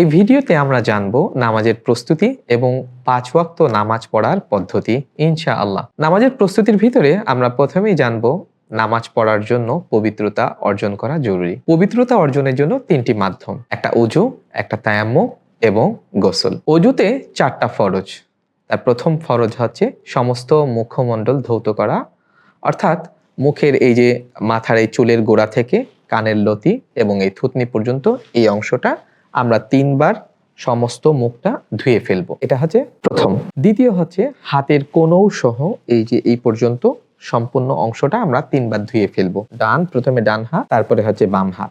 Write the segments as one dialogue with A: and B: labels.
A: এই ভিডিওতে আমরা জানব নামাজের প্রস্তুতি এবং পাঁচ ওয়াক্ত নামাজ পড়ার পদ্ধতি ইনশা আল্লাহ নামাজের প্রস্তুতির ভিতরে আমরা প্রথমেই জানব নামাজ পড়ার জন্য পবিত্রতা অর্জন করা জরুরি। পবিত্রতা অর্জনের জন্য তিনটি মাধ্যম, একটা অজু একটা তায়াম্ম এবং গোসল। অজুতে চারটা ফরজ। তার প্রথম ফরজ হচ্ছে সমস্ত মুখমণ্ডল ধৌত করা, অর্থাৎ মুখের এই যে মাথার এই চুলের গোড়া থেকে কানের লতি এবং এই থুতনি পর্যন্ত এই অংশটা আমরা তিনবার সমস্ত মুখটা ধুয়ে ফেলব। এটা হচ্ছে প্রথম। দ্বিতীয় হচ্ছে হাতের কোনও সহ এই যে এই পর্যন্ত সম্পূর্ণ অংশটা আমরা তিনবার ধুয়ে ফেলব। ডান, প্রথমে ডান হাত, তারপরে হচ্ছে বাম হাত।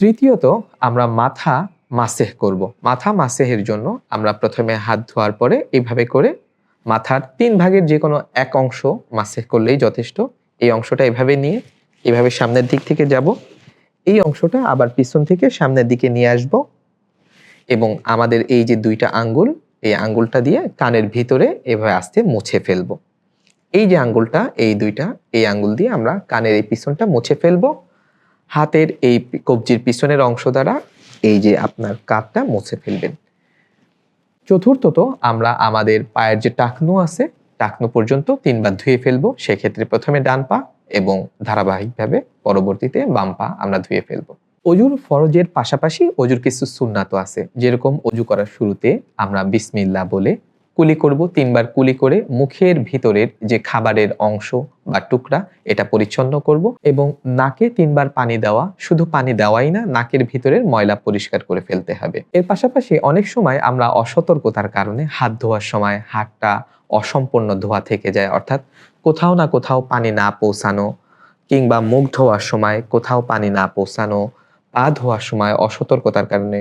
A: তৃতীয়ত আমরা মাথা মাসেহ করব। মাথা মাসেহের জন্য আমরা প্রথমে হাত ধোয়ার পরে এইভাবে করে মাথার তিন ভাগের যে কোনো এক অংশ মাসেহ করলেই যথেষ্ট। এই অংশটা এভাবে নিয়ে, এভাবে সামনের দিক থেকে যাব। এই অংশটা আবার পিছন থেকে সামনের দিকে নিয়ে আসব। এবং আমাদের এই যে দুইটা আঙ্গুল, এই আঙ্গুলটা দিয়ে কানের ভিতরে এভাবে আস্তে মুছে ফেলব। এই যে আঙ্গুলটা, এই দুইটা, এই আঙ্গুল দিয়ে আমরা কানের এই পিছনটা মুছে ফেলব। হাতের এই কবজির পিছনের অংশ দ্বারা এই যে আপনার কাপটা মুছে ফেলবেন। চতুর্থত আমরা আমাদের পায়ের যে টাকনু আছে, টাকনু পর্যন্ত তিনবার ধুয়ে ফেলব। সেক্ষেত্রে প্রথমে ডান পা এবং ধারাবাহিকভাবে পরবর্তীতে বাম পা আমরা ধুয়ে ফেলব। অজুর ফরজের পাশাপাশি অজুর কিছু সুন্নাত আছে। যেরকম অজু করার শুরুতে আমরা বিসমিল্লা বলে কুলি করব, তিনবার কুলি করে মুখের ভিতরের যে খাবারের অংশ বা টুকরা, এটা পরিচ্ছন্ন করব এবং নাকে তিনবার পানি দেওয়া, শুধু পানি দেওয়াই না, নাকের ভিতরের ময়লা পরিষ্কার করে ফেলতে হবে। এর পাশাপাশি অনেক সময় আমরা অসতর্কতার কারণে হাত ধোয়ার সময় হাতটা অসম্পূর্ণ ধোয়া থেকে যায়, অর্থাৎ কোথাও না কোথাও পানি না পৌঁছানো, কিংবা মুখ ধোয়ার সময় কোথাও পানি না পৌঁছানো, পা ধোয়ার সময় অসতর্কতার কারণে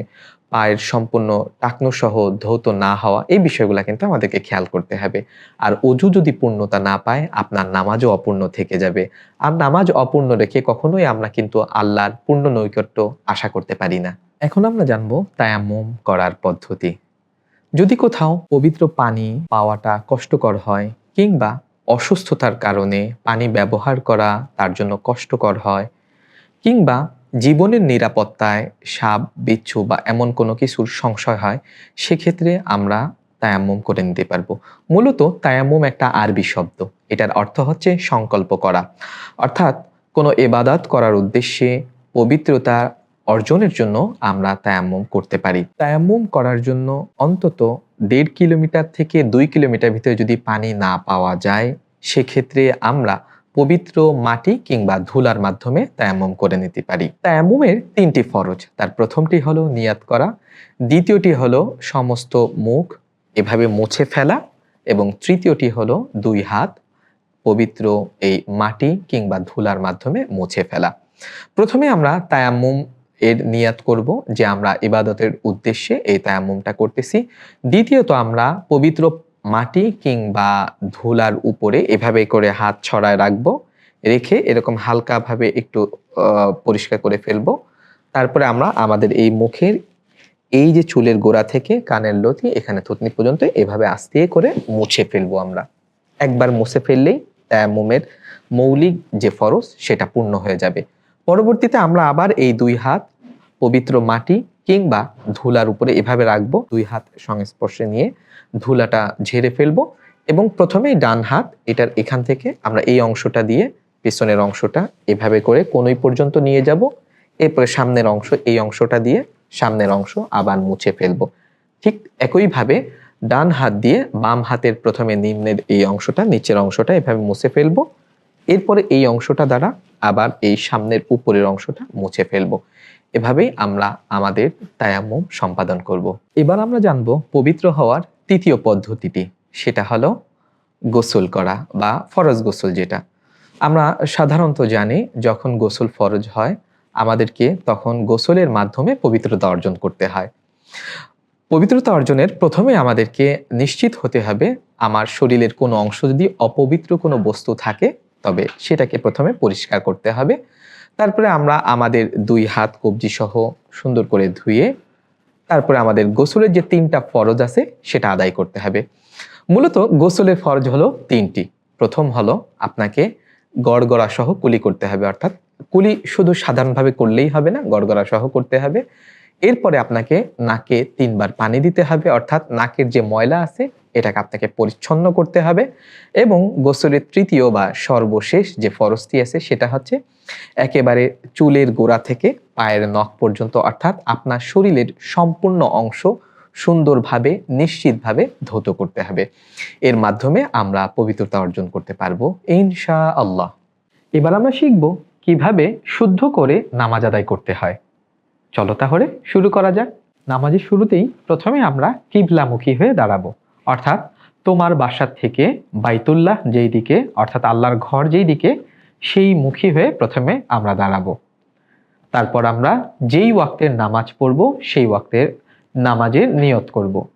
A: পায়ের সম্পূর্ণ টাকনু সহ ধৌত না হওয়া, এই বিষয়গুলো কিন্তু আমাদেরকে খেয়াল করতে হবে। আর অজু যদি পূর্ণতা না পায়, আপনার নামাজও অপূর্ণ থেকে যাবে। আর নামাজ অপূর্ণ রেখে কখনোই আমরা কিন্তু আল্লাহর পূর্ণ নৈকট্য আশা করতে পারি না। এখন আমরা জানব তায়াম্মুম করার পদ্ধতি। যদি কোথাও পবিত্র পানি পাওয়াটা কষ্টকর হয়, কিংবা অসুস্থতার কারণে পানি ব্যবহার করা তার জন্য কষ্টকর হয়, কিংবা জীবনের নিরাপত্তায় সাপ, বিচ্ছু বা এমন কোনো কিছুর সংশয় হয়, সেক্ষেত্রে আমরা তায়াম্মুম করে নিতে পারব। মূলত তায়াম্মুম একটা আরবি শব্দ। এটার অর্থ হচ্ছে সংকল্প করা। অর্থাৎ কোনো এবাদাত করার উদ্দেশ্যে পবিত্রতা অর্জনের জন্য আমরা তায়াম্মুম করতে পারি। তায়াম্মুম করার জন্য অন্তত দেড় কিলোমিটার থেকে দুই কিলোমিটার ভিতরে যদি পানি না পাওয়া যায়, সেক্ষেত্রে আমরা পবিত্র মাটি কিংবা ধুলার মাধ্যমে তায়াম্মুম করে নিতে পারি। তায়াম্মুমের তিনটি ফরজ, তার প্রথমটি হলো নিয়াত করা, দ্বিতীয়টি হলো সমস্ত মুখ এভাবে মুছে ফেলা, এবং তৃতীয়টি হলো দুই হাত পবিত্র এই মাটি কিংবা ধুলার মাধ্যমে মুছে ফেলা। প্রথমে আমরা তায়াম্মুম এর নিয়াত করব যে আমরা ইবাদতের উদ্দেশ্যে এই তায়াম্মুমটা করতেছি। দ্বিতীয়ত আমরা পবিত্র মাটি কিংবা ধুলার উপরে এভাবে করে হাত ছড়ায় রাখব, রেখে এরকম হালকাভাবে একটু পরিষ্কার করে ফেলব। তারপরে আমরা আমাদের এই মুখের, এই যে চুলের গোড়া থেকে কানের লতি, এখানে থুতনি পর্যন্ত এভাবে আস্তে করে মুছে ফেলব আমরা। একবার মুছে ফেললেই তায়াম্মুমের মৌলিক যে ফরজ, সেটা পূর্ণ হয়ে যাবে। পরবর্তীতে আমরা আবার এই দুই হাত পবিত্র মাটি কিংবা ধুলার উপরে এভাবে রাখব। দুই হাত সংস্পর্শে নিয়ে ধুলাটা ঝেড়ে ফেলব এবং প্রথমেই ডান হাত, এটার এখান থেকে আমরা এই অংশটা দিয়ে পেছনের অংশটা এভাবে করে কোনোই পর্যন্ত নিয়ে যাব। এরপরে সামনের অংশ, এই অংশটা দিয়ে সামনের অংশ আবার মুছে ফেলব। ঠিক একইভাবে ডান হাত দিয়ে বাম হাতের প্রথমে নিম্নের এই অংশটা, নিচের অংশটা এভাবে মুছে ফেলব। এরপরে এই অংশটা দ্বারা আবার এই সামনের উপরের অংশটা মুছে ফেলব। এভাবেই আমরা আমাদের তায়াম্মুম সম্পাদন করব। এবার আমরা জানব পবিত্র হওয়ার তৃতীয় পদ্ধতিটি। সেটা হলো গোসল করা বা ফরজ গোসল যেটা। আমরা সাধারণত জানি, যখন গোসল ফরজ হয়, আমাদেরকে তখন গোসলের মাধ্যমে পবিত্রতা অর্জন করতে হয়। পবিত্রতা অর্জনের প্রথমে আমাদেরকে নিশ্চিত হতে হবে, আমার শরীরের কোনো অংশ যদি অপবিত্র কোনো বস্তু থাকে তবে সেটাকে প্রথমে পরিষ্কার করতে হবে। তারপরে আমরা আমাদের দুই হাত কবজি সহ সুন্দর করে ধুয়ে তারপরে আমাদের গোসলের যে তিনটা ফরজ আছে সেটা আদায় করতে হবে। মূলত গোসলের ফরজ হলো তিনটি। প্রথম হলো আপনাকে গড়গড়া সহ কুলি করতে হবে, অর্থাৎ কুলি শুধু সাধারণভাবে করলেই হবে না, গড়গড়া সহ করতে হবে। এরপরে আপনাকে নাকে তিনবার পানি দিতে হবে, অর্থাৎ নাকের যে ময়লা আছে এটাকে আপনাকে পরিচ্ছন্ন করতে হবে এবং গোসলের তৃতীয় বা সর্বশেষ যে ফরজটি আছে সেটা হচ্ছে একেবারে চুলের গোড়া থেকে পায়ের নখ পর্যন্ত, অর্থাৎ আপনার শরীরের সম্পূর্ণ অংশ সুন্দরভাবে, নিশ্চিতভাবে ধৌত করতে হবে। এর মাধ্যমে আমরা পবিত্রতা অর্জন করতে পারব ইনশা আল্লাহ এবার আমরা শিখব কীভাবে শুদ্ধ করে নামাজ আদায় করতে হয়। চলো তাহলে শুরু করা যাক। নামাজের শুরুতেই প্রথমে আমরা কিবলামুখী হয়ে দাঁড়াবো। অর্থাৎ তোমার বাসার থেকে বাইতুল্লাহ যেই দিকে, অর্থাৎ আল্লাহর ঘর যেই দিকে, সেই মুখী হয়ে প্রথমে আমরা দাঁড়াবো। তারপর আমরা যেই ওয়াক্তের নামাজ পড়ব, সেই ওয়াক্তের নামাজের নিয়ত করব।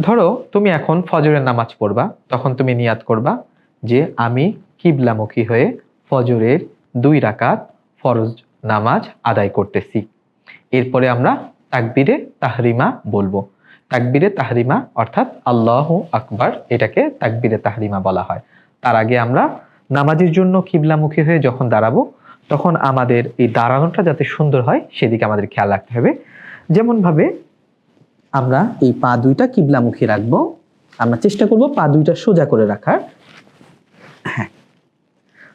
A: ধরো তুমি এখন ফজরের নামাজ পড়বা, তখন তুমি নিয়াত করবা যে আমি কিবলামুখী হয়ে ফজরের দুই রাকাত ফরজ নামাজ আদায় করতেছি। এরপরে আমরা তাকবিরে তাহরিমা বলব। তাকবিরে তাহরিমা, অর্থাৎ আল্লাহ আকবার, এটাকে তাকবিরে তাহরিমা বলা হয়। তার আগে আমরা নামাজের জন্য কিবলামুখী হয়ে যখন দাঁড়াবো, তখন আমাদের এই দাঁড়ানোটা যাতে সুন্দর হয়, সেদিকে আমাদের খেয়াল রাখতে হবে। যেমনভাবে আমরা এই পা দুইটা কিবলামুখী রাখব, আমরা চেষ্টা করব পা দুইটা সোজা করে রাখার। হ্যাঁ।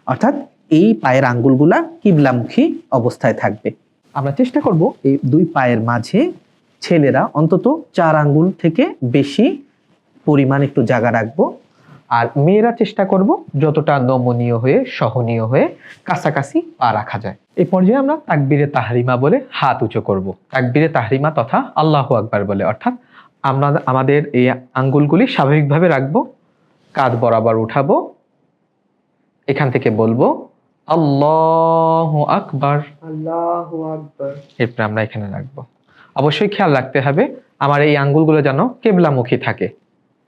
A: অর্থাৎ এই পায়ের আঙ্গুলগুলা কিবলামুখী অবস্থায় থাকবে। আমরা চেষ্টা করব এই দুই পায়ের মাঝে ছেলেরা অন্তত চার আঙ্গুল থেকে বেশি পরিমাণ একটু জায়গা রাখব। আর মেয়েরা চেষ্টা করব যতটা নমনীয় হয়ে সহনীয় হয়ে কাছাকাছি পা রাখা যায়। এই পর্যায়ে আমরা তাকবিরে তাহরিমা বলে হাত উঁচু করব। তাকবিরে তাহরিমা তথা আল্লাহু আকবার বলে। অর্থাৎ আমরা আমাদের এই আঙ্গুলগুলি স্বাভাবিকভাবে রাখব কাঁধ বরাবর উঠাবো এখান থেকে বলব আল্লাহ আকবার।
B: আল্লাহু আকবার।
A: এরপরে আমরা এখানে রাখব। অবশ্যই খেয়াল রাখতে হবে। আমার এই আঙ্গুলগুলো যেন কেবলামুখী থাকে।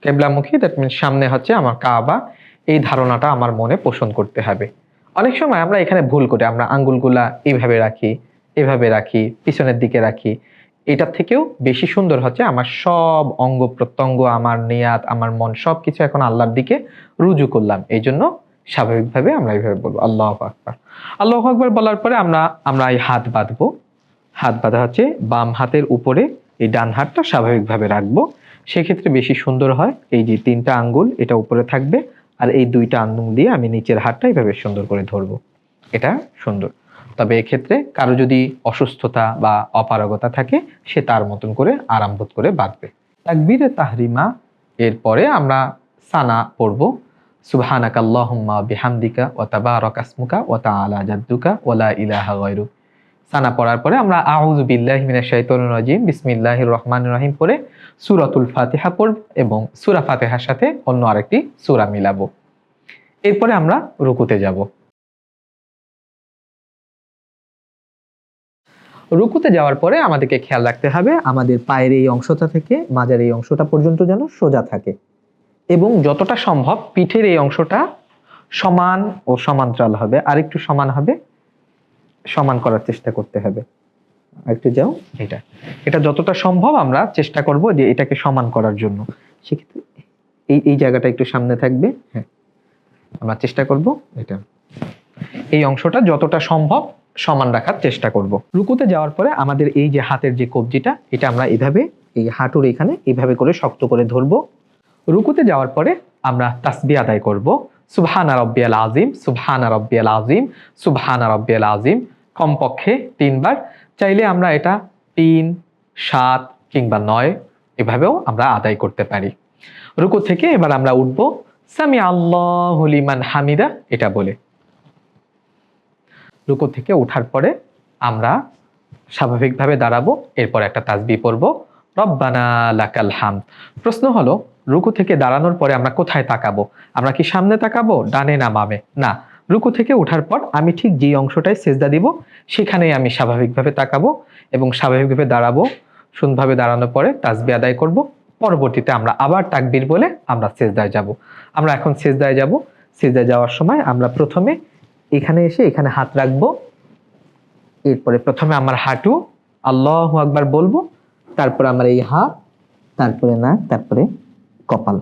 A: কেবলামুখী দ্যাট মিনস সামনে হচ্ছে আমার কাবা। এই ধারণাটা আমার মনে পোষণ করতে হবে। অনেক সময় আমরা এখানে ভুল করি। আমরা আঙ্গুলগুলা এইভাবে রাখি, এভাবে রাখি, পিছনের দিকে রাখি। এটার থেকেও বেশি সুন্দর হচ্ছে আমার সব অঙ্গ প্রত্যঙ্গ, আমার নিয়াত, আমার মন সব কিছু এখন আল্লাহর দিকে রুজু করলাম। এই জন্য স্বাভাবিকভাবে আমরা এইভাবে বলব। আল্লাহ আকবার। আল্লাহ আকবার বলার পরে আমরা আমরা এই হাত বাঁধবো। হাত বাঁধা হচ্ছে, বাম হাতের উপরে এই ডান হাতটা স্বাভাবিকভাবে রাখব। সেক্ষেত্রে বেশি সুন্দর হয়, এই যে তিনটা আঙ্গুল, এটা উপরে থাকবে, আর এই দুইটা আঙ্গুল দিয়ে আমি নিচের হাতটা এইভাবে সুন্দর করে ধরবো। এটা সুন্দর। তবে এক্ষেত্রে কারও যদি অসুস্থতা বা অপারগতা থাকে, সে তার মতন করে আরাম বোধ করে বাঁধবে। তাকবীরে তাহরিমা, এরপরে আমরা সানা পড়ব। সুবহানাকা আল্লাহুম্মা বিহামদিকা ওয়া তাবারাকা ইসমুকা ওয়া তাআলা জাদ্দুকা ওয়া লা ইলাহা গায়রুক। সানা পড়ার পরে আমরা আউযু বিল্লাহি রাজিম, বিসমিল্লাহির রহমানির রহিম পড়ে সূরাতুল ফাতিহা পড়ব এবং সূরা ফাতিহার সাথে অন্য আরেকটি সুরা মিলাবো। এরপরে আমরা রুকুতে যাব। রুকুতে যাওয়ার পরে আমাদেরকে খেয়াল রাখতে হবে, আমাদের পায়ের এই অংশটা থেকে মাজার এই অংশটা পর্যন্ত যেন সোজা থাকে এবং যতটা সম্ভব পিঠের এই অংশটা সমান ও সমান্তরাল হবে আর একটু সমান হবে। সমান করার চেষ্টা করতে হবে। একটু যাও। এটা। এটা যতটা সম্ভব আমরা চেষ্টা করব যে এটাকে সমান করার জন্য। সেক্ষেত্রে এই এই জায়গাটা একটু সামনে থাকবে। হ্যাঁ। আমরা চেষ্টা করব এটা। এই অংশটা যতটা সম্ভব সমান রাখার চেষ্টা করব। রুকুতে যাওয়ার পরে আমাদের এই যে হাতের যে কবজিটা এটা আমরা এভাবে এই হাঁটুর এখানে এইভাবে করে শক্ত করে ধরবো। রুকুতে যাওয়ার পরে আমরা তাসবি আদায় করব। সুবহানা রব্বিয়াল আজিম সুবহানা রব্বিয়াল আজিম সুবহানা রব্বিয়াল আজিম কমপক্ষে তিনবার। চাইলে আমরা এটা তিন, সাত কিংবা নয় এভাবেও আমরা আদায় করতে পারি। রুকু থেকে এবার আমরা উঠব। সামি আল্লাহ লিমান হামিদা, এটা বলে। রুকু থেকে ওঠার পরে আমরা স্বাভাবিকভাবে দাঁড়াবো, এরপর একটা তাসবি পড়ব। রব্বানা লাকাল হাম প্রশ্ন হলো, রুকু থেকে দাঁড়ানোর পরে আমরা কোথায় তাকাবো? আমরা কি সামনে তাকাবো, ডানে না বামে? না। রুকু থেকে ওঠার পর আমি ঠিক যেই অংশটায় সেজদা দিব, সেখানেই আমি স্বাভাবিকভাবে তাকাবো এবং স্বাভাবিকভাবে দাঁড়াবো। সুন্দরভাবে দাঁড়ানোর পরে তাসবি আদায় করব। পরবর্তীতে আমরা আবার তাকবির বলে আমরা সেজদায় যাব। আমরা এখন সেজদায় যাব। সেজদায় যাওয়ার সময় আমরা প্রথমে এখানে এসে এখানে হাত রাখব। এরপরে প্রথমে আমার হাঁটু, আল্লাহ আকবার বলব। তারপরে আমার এই হাত, তারপরে নাক, তারপরে কপাল।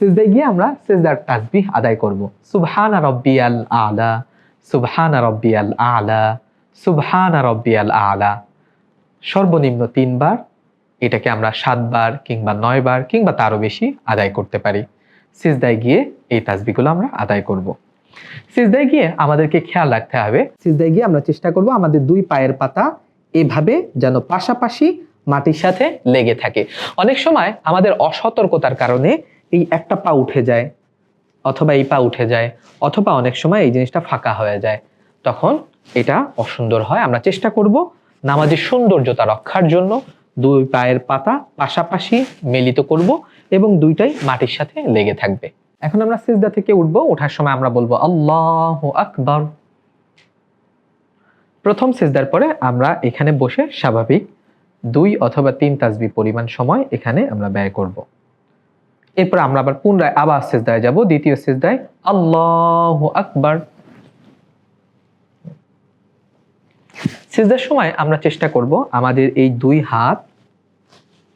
A: সিজদায় গিয়ে আমরা সিজদার তাসবিহ আদায় করব। সুবহানা রব্বিয়াল আলা, সুবহানা রব্বিয়াল আলা, সুবহানা রব্বিয়াল আলা। সর্বনিম্ন তিনবার এটাকে আমরা সাতবার কিংবা নয়বার কিংবা তারও বেশি আদায় করতে পারি। সিজদায় গিয়ে এই তাসবিগুলো আমরা আদায় করব। সিজদায় গিয়ে আমাদেরকে খেয়াল রাখতে হবে, সিজদায় গিয়ে আমরা চেষ্টা করব আমাদের দুই পায়ের পাতা এভাবে যেন পাশাপাশি মাটির সাথে লেগে থাকে। অনেক সময় আমাদের অসতর্কতার কারণে এই একটা পা উঠে যায় অথবা এই পা উঠে যায় অথবা অনেক সময় এই জিনিসটা ফাঁকা হয়ে যায়। তখন এটা অসুন্দর হয়। আমরা চেষ্টা করব নামাজের সৌন্দর্যতা রক্ষার জন্য দুই পায়ের পাতা পাশাপাশি মিলিত করব এবং দুইটাই মাটির সাথে লেগে থাকবে। এখন আমরা সিজদা থেকে উঠবো। ওঠার সময় আমরা বলব, আল্লাহ আকবর। প্রথম সিজদার পরে আমরা এখানে বসে স্বাভাবিক দুই অথবা তিন তাসবি পরিমাণ সময় এখানে আমরা ব্যয় করব। এরপর আমরা আবার পুনরায় আবার সিজদায় যাব, দ্বিতীয় সিজদায়, আল্লাহ আকবর। সিজদার সময় আমরা চেষ্টা করব আমাদের এই দুই হাত,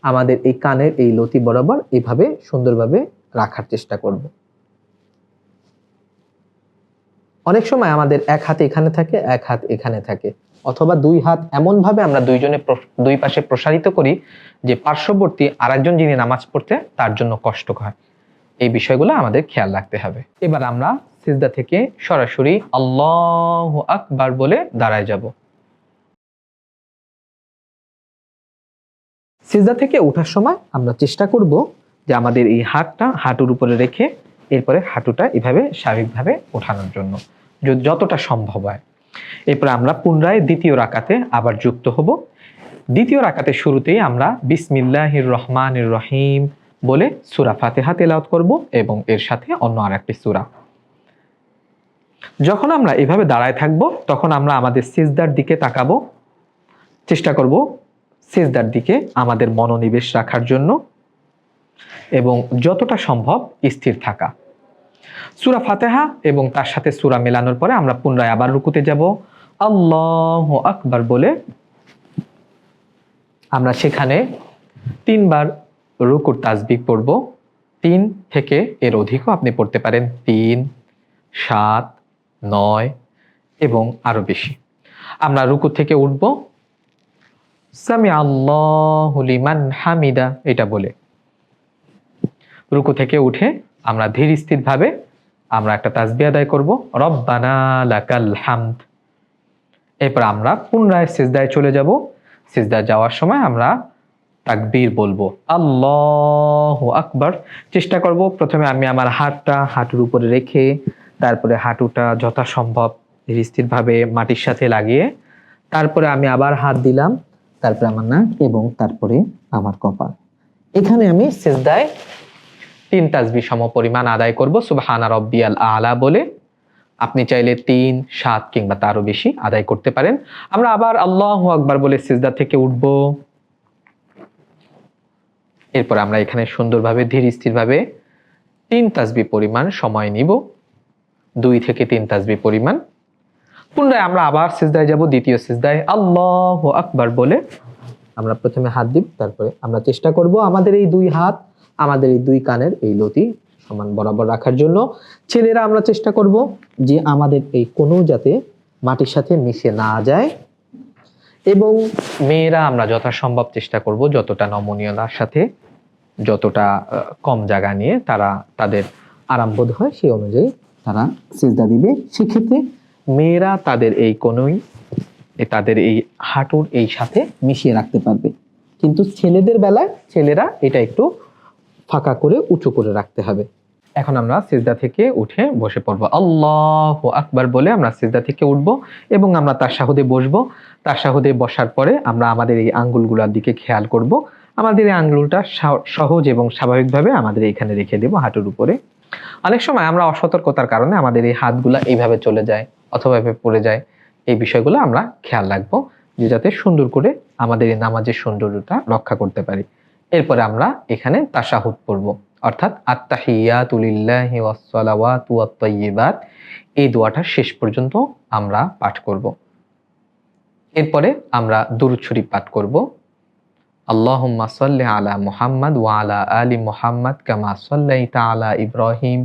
A: আমাদের এই কানের এই লতি বরাবর এইভাবে সুন্দরভাবে রাখার চেষ্টা করব। অনেক সময় আমাদের এক হাত এখানে থাকে, এক হাত এখানে থাকে। অথবা দুই হাত এমন ভাবে আমরা দুইজনে দুই পাশে প্রসারিত করি যে পার্শ্ববর্তী আরেকজন যিনি নামাজ পড়তে, তার জন্য কষ্ট হয় এই বিষয়গুলো আমাদের খেয়াল রাখতে হবে। এবার আমরা সিজদা থেকে সরাসরি আল্লাহ আকবার বলে দাঁড়ায় যাব। সিজদা থেকে ওঠার সময় আমরা চেষ্টা করব যে আমাদের এই হাতটা হাঁটুর উপরে রেখে, এরপরে হাঁটুটা এভাবে স্বাভাবিকভাবে ওঠানোর জন্য যতটা সম্ভব হয়। এরপরে আমরা পুনরায় দ্বিতীয় রাকাতে আবার যুক্ত হব। দ্বিতীয় রাকাতের শুরুতেই আমরা বিসমিল্লাহির রহমানির রহিম বলে সুরা ফাতেহা তেলাওয়াত করব এবং এর সাথে অন্য আর একটি সুরা। যখন আমরা এভাবে দাঁড়ায় থাকব, তখন আমরা আমাদের সিজদার দিকে তাকাবো। চেষ্টা করব সিজদার দিকে আমাদের মনোনিবেশ রাখার জন্য এবং যতটা সম্ভব স্থির থাকা। সুরা ফাতেহা এবং তার সাথে সুরা মেলানোর পরে আমরা পুনরায় আবার রুকুতে যাব। আল্লাহ আকবার বলে আমরা সেখানে তিনবার রুকুর তাসবিহ পড়ব। তিন থেকে এর অধিকও আপনি পড়তে পারেন। তিন, সাত, নয় এবং আরও বেশি। আমরা রুকু থেকে উঠব। সামি আল্লাহ লিমান হামিদা, এটা বলে। রুকু থেকে উঠে আমরা ধীর স্থির ভাবে আমরা একটা তাসবি আদায় করব। এরপর আমরা পুনরায় সিজদায় চলে যাব। সিজদায় যাওয়ার সময় আমরা তাকবীর বলব। আল্লাহ আকবার। চেষ্টা করব প্রথমে আমি আমার হাতটা হাঁটুর উপরে রেখে তারপরে হাঁটুটা যথাসম্ভব স্থিরভাবে মাটির সাথে লাগিয়ে তারপরে আমি আবার হাত দিলাম, তারপরে আমার নাক এবং তারপরে আমার কপাল। এখানে আমি সিজদায় তিন তাসবি সম পরিমাণ আদায় করব, সুবহানা রব্বিয়াল আলা বলে। আপনি চাইলে তিন, সাত কিংবা তারও বেশি আদায় করতে পারেন। আমরা আবার আল্লাহ আকবার বলে সিজদা থেকে উঠব। এরপর আমরা এখানে সুন্দরভাবে, ধীর স্থিরভাবে তিন তাসবি পরিমাণ সময় নিব। দুই থেকে তিন তাসবি পরিমাণ। পুনরায় আমরা আবার সিজদায় যাব, দ্বিতীয় সিজদায় আল্লাহ আকবার বলে। আমরা প্রথমে হাত দিব, তারপরে আমরা চেষ্টা করব আমাদের এই দুই হাত আমাদের এই দুই কানের এই লতি সমান বরাবর রাখার জন্য। ছেলেরা, আমরা চেষ্টা করব যে আমাদের এই কোনো যাতে মাটির সাথে মিশে না যায়। এবং মেয়েরা, আমরা যথাসম্ভব চেষ্টা করব যতটা নমনীয়তার সাথে, যতটা কম জায়গা নিয়ে তারা, তাদের আরাম বোধ হয় সেই অনুযায়ী তারা সিজদা দিবে। সেক্ষেত্রে মেয়েরা তাদের এই কোনোই তাদের এই হাঁটুর এই সাথে মিশিয়ে রাখতে পারবে। কিন্তু ছেলেদের বেলায় ছেলেরা এটা একটু ফাঁকা করে উঁচু করে রাখতে হবে। এখন আমরা সিজদা থেকে উঠে বসে পড়ব। আল্লাহ আকবার বলে আমরা সিজদা থেকে উঠবো এবং আমরা তার সাহুদে বসবো। তার সাহুদে বসার পরে আমরা আমাদের এই আঙ্গুলগুলোর দিকে খেয়াল করব। আমাদের এই আঙ্গুলটা সহজ এবং স্বাভাবিকভাবে আমাদের এখানে রেখে দেবো হাঁটুর উপরে। অনেক সময় আমরা অসতর্কতার কারণে আমাদের এই হাতগুলা এইভাবে চলে যায় অথবা এভাবে পড়ে যায়। এই বিষয়গুলো আমরা খেয়াল রাখব যে যাতে সুন্দর করে আমাদের এই নামাজের সৌন্দর্যটা রক্ষা করতে পারি। এরপরে আমরা এখানে তাশাহুদ পড়ব। অর্থাৎ আত্তাহিয়াতুলিল্লাহি ওয়াসসালাওয়াতু ওয়াত-তাইয়্যিবাত এই দোয়াটা শেষ পর্যন্ত আমরা পাঠ করব। এরপরে আমরা দুরূদ শরীফ পাঠ করব। আল্লাহুম্মা সাল্লি আলা মুহাম্মাদ ওয়া আলা আলি মুহাম্মাদ কামা সাল্লাইতা আলা ইব্রাহিম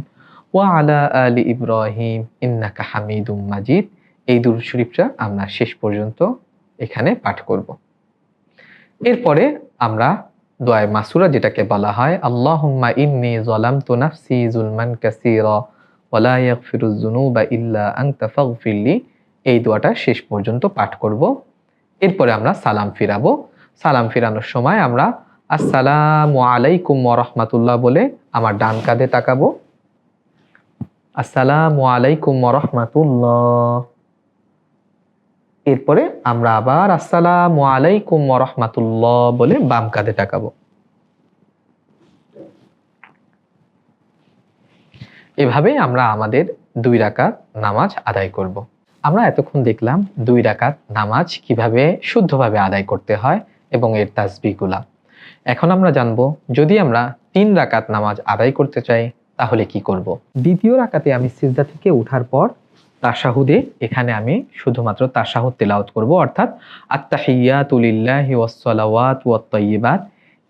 A: ওয়া আলা আলি ইব্রাহিম ইন্নাকা হামিদুম মাজিদ। এই দুরূদ শরীফটা আমরা শেষ পর্যন্ত এখানে পাঠ করব। এরপরে আমরা দোয়ায় মাসুরা যেটাকে বলা হয়, আল্লাহুম্মা ইন্নি যালামতু নাফসি যুলমান কাসীরা যুনুবা ইল্লা আনতা ফাগফিরলি এই দোয়াটা শেষ পর্যন্ত পাঠ করব। এরপরে আমরা সালাম ফিরাবো। সালাম ফিরানোর সময় আমরা, আসসালামু আলাইকুম ওয়া বলে আমার ডান কাঁধে তাকাবো। আসসালামু আলাইকুম ওয়া রাহমাতুল্লাহ এরপরে আমরা আবার আসসালামু আলাইকুম রাহমাতুল্লাহ বলে বাম কাঁধে তাকাবো এভাবে আমরা আমাদের দুই রাকাত নামাজ আদায় করব। আমরা এতক্ষণ দেখলাম দুই রাকাত নামাজ কীভাবে শুদ্ধভাবে আদায় করতে হয় এবং এর তাসবিগুলা এখন আমরা জানব, যদি আমরা তিন রাকাত নামাজ আদায় করতে চাই, তাহলে কি করব। দ্বিতীয় রাকাতে আমি সিজদা থেকে ওঠার পর তাশাহুদে, এখানে আমি শুধুমাত্র তাশাহুদ তেলাওয়াত করব, অর্থাৎ আত্তাহিয়াতুলিল্লাহি ওয়াসসালাওয়াত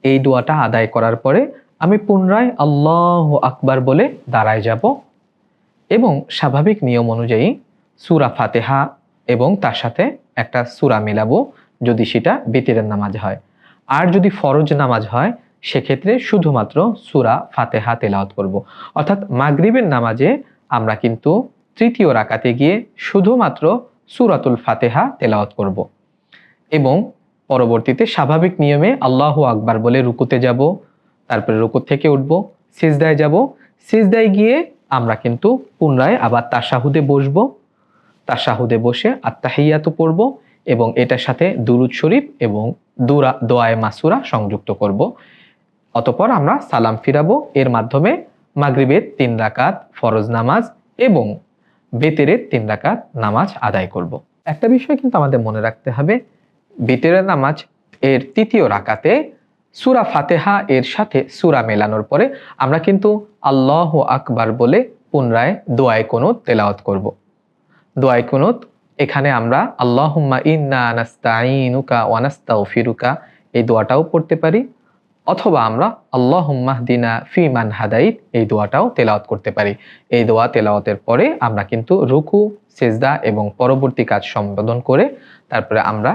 A: এই দোয়াটা আদায় করার পরে আমি পুনরায় আল্লাহ আকবার বলে দাঁড়ায় যাব এবং স্বাভাবিক নিয়ম অনুযায়ী সুরা ফাতেহা এবং তার সাথে একটা সুরা মেলাবো যদি সেটা বেতেরের নামাজ হয় আর যদি ফরজ নামাজ হয়, সেক্ষেত্রে শুধুমাত্র সুরা ফাতেহা তেলাওয়াত করব। অর্থাৎ মাগরিবের নামাজে আমরা কিন্তু তৃতীয় রাকাতে গিয়ে শুধুমাত্র সুরাতুল ফাতেহা তেলাওয়াত করব। এবং পরবর্তীতে স্বাভাবিক নিয়মে আল্লাহ আকবার বলে রুকুতে যাব, তারপরে রুকু থেকে উঠব, সিজদায় যাব। সিজদায় গিয়ে আমরা কিন্তু পুনরায় আবার তাশাহুদে বসবো। তাশাহুদে বসে আত্মাহিয়াতু পড়ব এবং এটার সাথে দুরুদ শরীফ এবং দুরা, দোয়ায় মাসুরা সংযুক্ত করব। অতপর আমরা সালাম ফিরাবো। এর মাধ্যমে মাগরিবের তিন রাকাত ফরজ নামাজ এবং বেতেরের তিন রাকাত নামাজ আদায় করব। একটা বিষয় কিন্তু আমাদের মনে রাখতে হবে, বেতেরের নামাজ এর তৃতীয় রাকাতে সুরা ফাতেহা এর সাথে সুরা মেলানোর পরে আমরা কিন্তু আল্লাহ আকবার বলে পুনরায় দোয়ায় কোনুত তেলাওয়াত করব। দোয়ায় কুনুত, এখানে আমরা আল্লাহুম্মা ইন্না নাস্তাইনুকা ওয়া নাস্তাগফিরুকা এই দোয়াটাও পড়তে পারি অথবা আমরা আল্লাহুম্মাহ দিনা ফি মান এই দোয়াটাও তেলাওয়াত করতে পারি। এই দোয়া তেলাওয়াতের পরে আমরা কিন্তু রুকু, সেজদা এবং পরবর্তী কাজ সম্পাদন করে তারপরে আমরা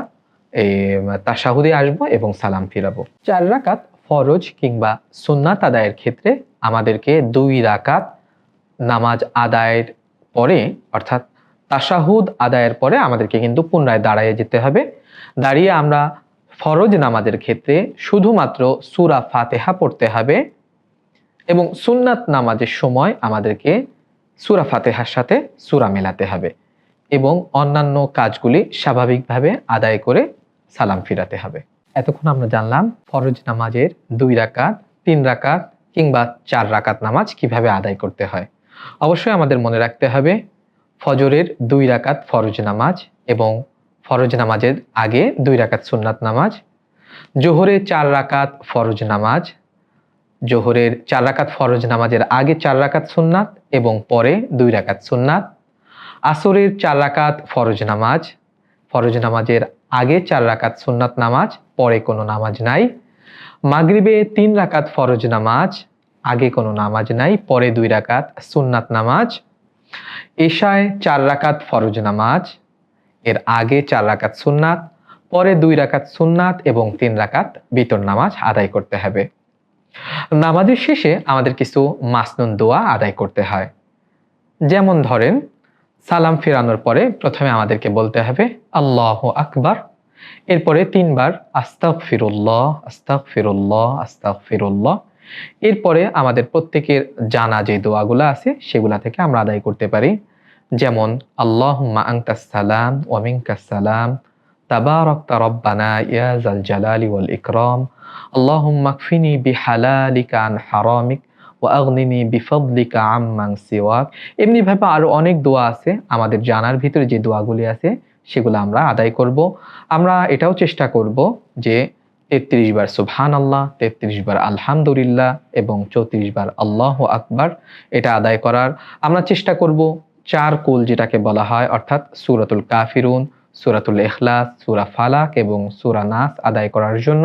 A: এই, তাশাহুদে আসব এবং সালাম ফিরাবো। চার রাকাত ফরজ কিংবা সুন্নাত আদায়ের ক্ষেত্রে আমাদেরকে দুই রাকাত নামাজ আদায়ের পরে, অর্থাৎ তাশাহুদ আদায়ের পরে আমাদেরকে কিন্তু পুনরায় দাঁড়ায় যেতে হবে। দাঁড়িয়ে আমরা ফরজ নামাজের ক্ষেত্রে শুধুমাত্র সুরা ফাতেহা পড়তে হবে এবং সুন্নাত নামাজের সময় আমাদেরকে সুরা ফাতেহার সাথে সুরা মেলাতে হবে এবং অন্যান্য কাজগুলি স্বাভাবিকভাবে আদায় করে সালাম ফিরাতে হবে। এতক্ষণ আমরা জানলাম ফরজ নামাজের দুই রাকাত, তিন রাকাত কিংবা চার রাকাত নামাজ কীভাবে আদায় করতে হয়। অবশ্যই আমাদের মনে রাখতে হবে, ফজরের দুই রাকাত ফরজ নামাজ এবং ফরজ নামাজের আগে দুই রাকাত সুন্নাত নামাজ, জোহরে চার রাকাত ফরজ নামাজ, জোহরের চার রাকাত ফরজ নামাজের আগে চার রাকাত সুন্নাত এবং পরে দুই রাকাত সুন্নাত, আসরের চার রাকাত ফরজ নামাজ, ফরজ নামাজের আগে চার রাকাত সুন্নাত নামাজ, পরে কোনো নামাজ নাই, মাগরিবে তিন রাকাত ফরজ নামাজ, আগে কোনো নামাজ নাই, পরে দুই রাকাত সুন্নাত নামাজ, এশায় চার রাকাত ফরজ নামাজ এর আগে চার রাকাত সুন্নাত, পরে দুই রাকাত সুন্নাত এবং তিন রাকাত বিতর নামাজ আদায় করতে হবে। নামাজের শেষে আমাদের কিছু মাসনুন দোয়া আদায় করতে হয়। যেমন ধরেন, সালাম ফেরানোর পরে প্রথমে আমাদেরকে বলতে হবে, আল্লাহ আকবার। এরপরে তিনবার আস্তাক ফিরুল্লাহ আস্তাক ফিরুল্লাহ আস্তাক ফিরুল্লাহ এরপরে আমাদের প্রত্যেকের জানা যে দোয়াগুলো আছে, সেগুলা থেকে আমরা আদায় করতে পারি। যেমন, আল্লাহুম্মা আনতাস সালাম ওয়া মিনকাস সালাম, তাবারাকতা রব্বানা ইয়া জাল জালালি ওয়াল ইকরাম, আল্লাহুম্মা কফিনি বিহালালিকা আন হারামিক ওয়া আগনিনি বিফদলিকা আম্মান সিওয়াক। এমনি ভাবে আরও অনেক দোয়া আছে, আমাদের জানার ভিতরে যে দোয়াগুলি আছে, সেগুলো আমরা আদায় করব। আমরা এটাও চেষ্টা করব যে তেত্রিশ বার সুবহান আল্লাহ তেত্রিশ বার আলহামদুলিল্লাহ এবং চৌত্রিশ বার আল্লাহ আকবার এটা আদায় করার। আমরা চেষ্টা করব চার কুল যেটাকে বলা হয়, অর্থাৎ সুরাতুল কাফিরুন, সুরাতুল এখলাস সুরা ফালাক এবং সুরা নাস আদায় করার জন্য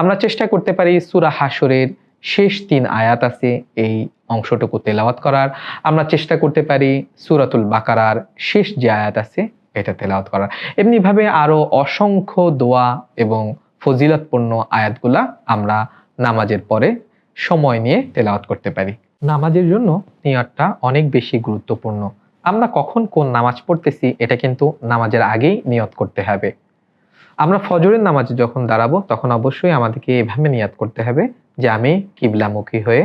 A: আমরা চেষ্টা করতে পারি সুরা হাসরের শেষ তিন আয়াত আছে এই অংশটুকু তেলাওয়াত করার। আমরা চেষ্টা করতে পারি সুরাতুল বাকারার শেষ যে আয়াত আছে এটা তেলাওয়াত করার। এমনিভাবে আরও অসংখ্য দোয়া এবং ফজিলতপূর্ণ আয়াতগুলা আমরা নামাজের পরে সময় নিয়ে তেলাওয়াত করতে পারি। নামাজের জন্য নিয়তটা অনেক বেশি গুরুত্বপূর্ণ। আমরা কখন কোন নামাজ পড়তেছি, এটা কিন্তু নামাজের আগেই নিয়ত করতে হবে। আমরা ফজরের নামাজে যখন দাঁড়াবো, তখন অবশ্যই আমাদেরকে এভাবে নিয়াত করতে হবে যে আমি কিবলামুখী হয়ে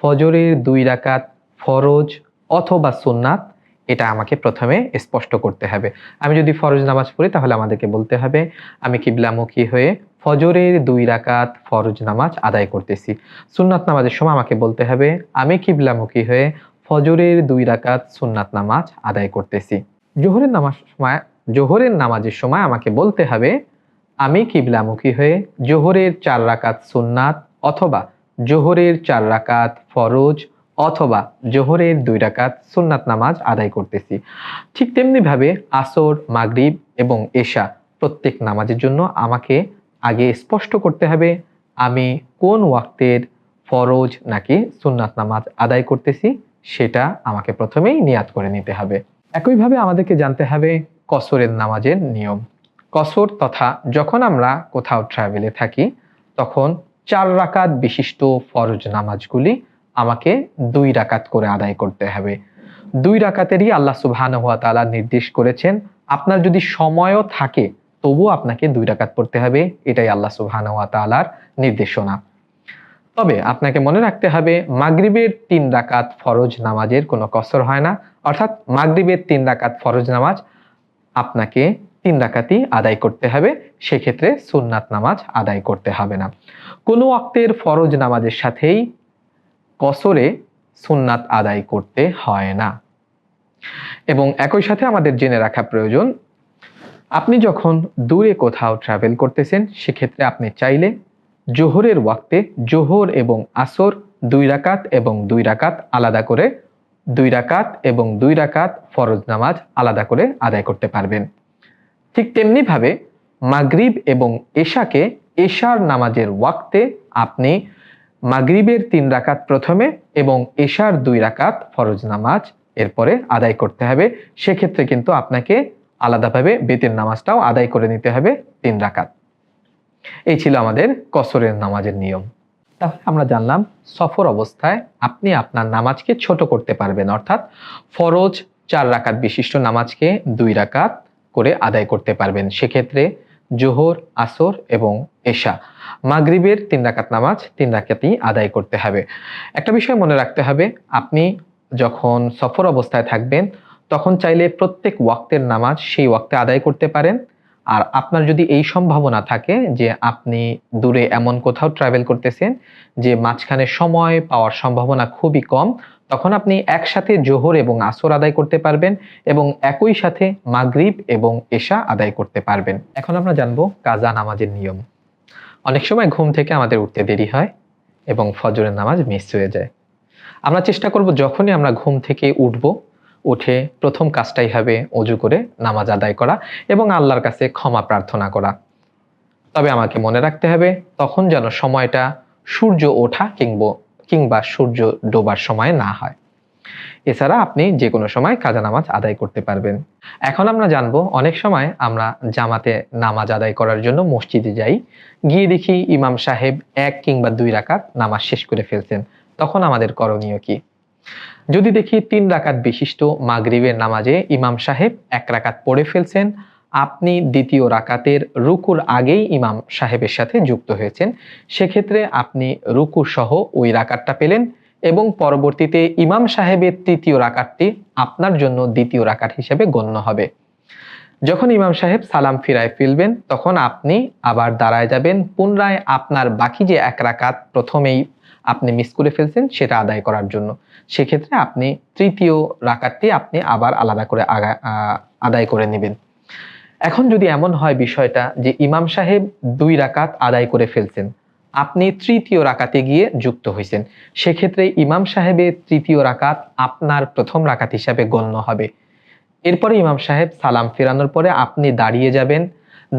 A: ফজরের দুই রাকাত ফরজ অথবা সুন্নাত, এটা আমাকে প্রথমে স্পষ্ট করতে হবে। আমি যদি ফরজ নামাজ পড়ি, তাহলে আমাদেরকে বলতে হবে, আমি কিবলামুখী হয়ে ফজরের দুই রাকাত ফরজ নামাজ আদায় করতেছি। সুন্নাত নামাজের সময় আমাকে বলতে হবে, আমি কিবলামুখী হয়ে ফজরের দুই রাকাত সুন্নাত নামাজ আদায় করতেছি। জোহরের নামাজ সময় জোহরের নামাজের সময় আমাকে বলতে হবে, আমি কিবলামুখী হয়ে জোহরের চার রাকাত সুন্নাত অথবা জোহরের চার রাকাত ফরজ অথবা জোহরের দুই রাকাত সুন্নাত নামাজ আদায় করতেছি। ঠিক তেমনিভাবে আসর, মাগরিব এবং এশা প্রত্যেক নামাজের জন্য আমাকে আগে স্পষ্ট করতে হবে, আমি কোন ওয়াক্তের ফরজ নাকি সুন্নাত নামাজ আদায় করতেছি সেটা আমাকে প্রথমেই নিয়াত করে নিতে হবে। একইভাবে আমাদেরকে জানতে হবে কসরের নামাজের নিয়ম। কসর তথা যখন আমরা কোথাও ট্রাভেলে থাকি, তখন চার রাকাত বিশিষ্ট ফরজ নামাজগুলি আমাকে দুই রাকাত করে আদায় করতে হবে। দুই রাকাতেরই আল্লাহ সুবহানাহু ওয়া তাআলা নির্দেশ করেছেন, আপনার যদি সময়ও থাকে, তবুও আপনাকে দুই রাকাত পড়তে হবে। এটাই আল্লাহ সুবহানাহু ওয়া তাআলার নির্দেশনা। তবে আপনাকে মনে রাখতে হবে, মাগরিবের তিন রাকাত ফরজ নামাজের কোনো কসর হয় না। অর্থাৎ মাগরিবের তিন রাকাত ফরজ নামাজ আপনাকে তিন রাকাতই আদায় করতে হবে, সেক্ষেত্রে সুন্নাত নামাজ আদায় করতে হবে না। কোনো ওয়াক্তের ফরজ নামাজের সাথেই কসরে সুন্নাত আদায় করতে হয় না। এবং একই সাথে আমাদের জেনে রাখা প্রয়োজন, আপনি যখন দূরে কোথাও ট্রাভেল করতেছেন, সেক্ষেত্রে আপনি চাইলে জোহরের ওয়াক্তে জোহর এবং আসর দুই রাকাত এবং দুই রাকাত আলাদা করে দুই রাকাত এবং দুই রাকাত ফরজ নামাজ আলাদা করে আদায় করতে পারবেন। ঠিক তেমনিভাবে মাগরিব এবং এশাকে এশার নামাজের ওয়াক্তে আপনি মাগরিবের তিন রাকাত প্রথমে এবং এশার দুই রাকাত ফরজ নামাজ এরপরে আদায় করতে হবে। সেক্ষেত্রে কিন্তু আপনাকে আলাদাভাবে বেতের নামাজটাও আদায় করে নিতে হবে তিন রাকাত। এই ছিল আমাদের কসরের নামাজের নিয়ম। তাহলে আমরা জানলাম, সফর অবস্থায় আপনি আপনার নামাজকে ছোট করতে পারবেন, অর্থাৎ ফরজ চার রাকাত বিশিষ্ট নামাজকে দুই রাকাত করে আদায় করতে পারবেন। সেক্ষেত্রে জোহর, আসর এবং এশা। মাগরিবের তিন রাকাত নামাজ তিন রাকাতই আদায় করতে হবে। একটা বিষয় মনে রাখতে হবে, আপনি যখন সফর অবস্থায় থাকবেন, তখন চাইলে প্রত্যেক ওয়াক্তের নামাজ সেই ওয়াক্তে আদায় করতে পারেন। আর আপনার যদি এই সম্ভাবনা থাকে যে আপনি দূরে এমন কোথাও ট্রাভেল করতেছেন যে মাঝখানে সময় পাওয়ার সম্ভাবনা খুবই কম, তখন আপনি একসাথে জোহর এবং আসর আদায় করতে পারবেন এবং একই সাথে মাগরিব এবং এশা আদায় করতে পারবেন। এখন আমরা জানব কাজা নামাজের নিয়ম। অনেক সময় ঘুম থেকে আমাদের উঠতে দেরি হয় এবং ফজরের নামাজ মিস হয়ে যায়। আমরা চেষ্টা করব যখনই আমরা ঘুম থেকে উঠব উঠে প্রথম কাজটাই হবে অজু করে নামাজ আদায় করা এবং আল্লাহর কাছে ক্ষমা প্রার্থনা করা। তবে আমাকে মনে রাখতে হবে, তখন যেন সময়টা সূর্য ওঠা কিংবা কিংবা সূর্য ডোবার সময় না হয়। এছাড়া আপনি যে কোনো সময় কাজা নামাজ আদায় করতে পারবেন। এখন আমরা জানব, অনেক সময় আমরা জামাতে নামাজ আদায় করার জন্য মসজিদে যাই, গিয়ে দেখি ইমাম সাহেব এক কিংবা দুই রাকাত নামাজ শেষ করে ফেলছেন। তখন আমাদের করণীয় কি? যদি দেখি তিন রাকাত বিশিষ্ট মাগরিবের নামাজে ইমাম সাহেব এক রাকাত পড়ে ফেলছেন, আপনি দ্বিতীয় রাকাতের রুকুর আগেই ইমাম সাহেবের সাথে যুক্ত হয়েছেন, সেক্ষেত্রে আপনি রুকু সহ ওই রাকাতটা পেলেন এবং পরবর্তীতে ইমাম সাহেবের তৃতীয় রাকাতটি আপনার জন্য দ্বিতীয় রাকাত হিসেবে গণ্য হবে। যখন ইমাম সাহেব সালাম ফিরায় ফেলবেন, তখন আপনি আবার দাঁড়ায় যাবেন, পুনরায় আপনার বাকি যে এক রাকাত প্রথমেই আপনি মিস করে ফেলছেন, সেটা আদায় করার জন্য। সেক্ষেত্রে আপনি তৃতীয় রাকাতটি আপনি আবার আলাদা করে আদায় করে নেবেন। এখন যদি এমন হয় বিষয়টা যে ইমাম সাহেব দুই রাকাত আদায় করে ফেলছেন, আপনি তৃতীয় রাকাতে গিয়ে যুক্ত হয়েছেন সেক্ষেত্রে ইমাম সাহেবের তৃতীয় রাকাত আপনার প্রথম রাকাত হিসাবে গণ্য হবে। এরপরে ইমাম সাহেব সালাম ফেরানোর পরে আপনি দাঁড়িয়ে যাবেন,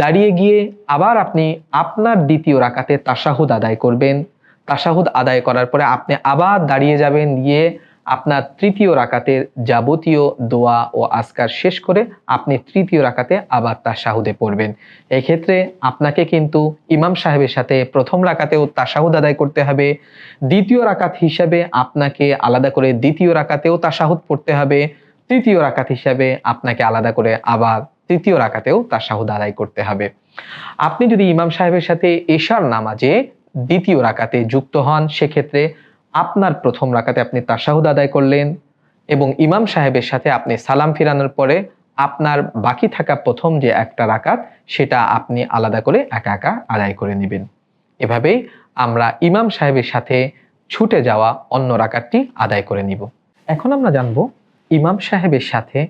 A: দাঁড়িয়ে গিয়ে আবার আপনি আপনার দ্বিতীয় রাকাতে তাশাহুদ আদায় করবেন তাশাহুদ আদায় করার পরে আপনি আবার দাঁড়িয়ে যাবেন গিয়ে আপনার তৃতীয় রাকাতের যাবতীয় দোয়া ও আজকার শেষ করে আপনি তৃতীয় রাকাতে আবার তাশাহুদে পড়বেন। এক্ষেত্রে আপনাকে কিন্তু ইমাম সাহেবের সাথে প্রথম রাকাতেও তাশাহুদ আদায় করতে হবে। দ্বিতীয় রাকাত হিসাবে আপনাকে আলাদা করে দ্বিতীয় রাকাতেও তাশাহুদ পড়তে হবে। তৃতীয় রাকাত হিসাবে আপনাকে আলাদা করে আবার তৃতীয় রাকাতেও তাশাহুদ আদায় করতে হবে। আপনি যদি ইমাম সাহেবের সাথে এশার নামাজে দ্বিতীয় রাকাতে যুক্ত হন, সেক্ষেত্রে আপনার প্রথম রাকাতে আপনি তাশাহুদ আদায় করলেন এবং ইমাম সাহেবের সাথে আপনি সালাম ফিরানোর পরে আপনার বাকি থাকা প্রথম যে একটা রাকাত, সেটা আপনি আলাদা করে একা একা আদায় করে নেবেন। এভাবেই আমরা ইমাম সাহেবের সাথে ছুটে যাওয়া অন্য রাকাতটি আদায় করে নিব। এখন আমরা জানব ইমাম সাহেবের সাথে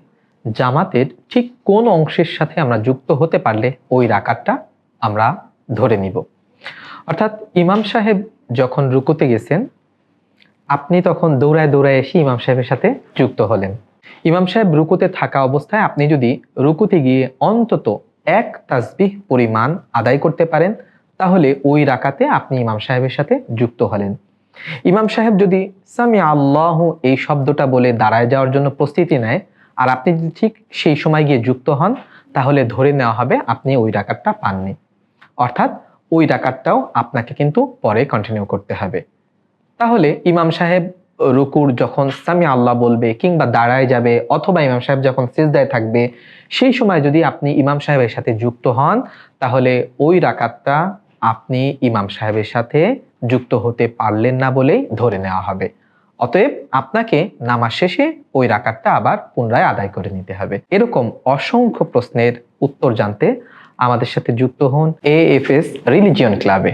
A: জামাতের ঠিক কোন অংশের সাথে আমরা যুক্ত হতে পারলে ওই রাকাতটা আমরা ধরে নিব। অর্থাৎ ইমাম সাহেব যখন রুকুতে গেছেন, আপনি তখন দৌড়ায় দৌড়ায় এসে ইমাম সাহেবের সাথে যুক্ত হলেন। ইমাম সাহেব রুকুতে থাকা অবস্থায় আপনি যদি রুকুতে গিয়ে অন্তত এক তাসবিহ পরিমাণ আদায় করতে পারেন, তাহলে ওই রাকাতে আপনি ইমাম সাহেবের সাথে যুক্ত হলেন। ইমাম সাহেব যদি সামি আল্লাহ এই শব্দটা বলে দাঁড়ায় যাওয়ার জন্য প্রস্তুতি নেয়, আর আপনি যদি ঠিক সেই সময় গিয়ে যুক্ত হন, তাহলে ধরে নেওয়া হবে আপনি ওই রাকাতটা পাননি। অর্থাৎ ওই রাকাতটাও আপনাকে কিন্তু পরে কন্টিনিউ করতে হবে। তাহলে ইমাম সাহেব রুকুর যখন সামি আল্লাহ বলবে কিংবা দাঁড়ায় যাবে অথবা ইমাম সাহেব যখন সিজদায় থাকবে, সেই সময় যদি আপনি ইমাম সাহেবের সাথে যুক্ত হন, তাহলে ওই রাকাতটা আপনি ইমাম সাহেবের সাথে যুক্ত হতে পারলেন না বলেই ধরে নেওয়া হবে। অতএব আপনাকে নামাজ শেষে ওই রাকাতটা আবার পুনরায় আদায় করে নিতে হবে। এরকম অসংখ্য প্রশ্নের উত্তর জানতে আমাদের সাথে যুক্ত হন এ এফ এস রিলিজিয়ন ক্লাবে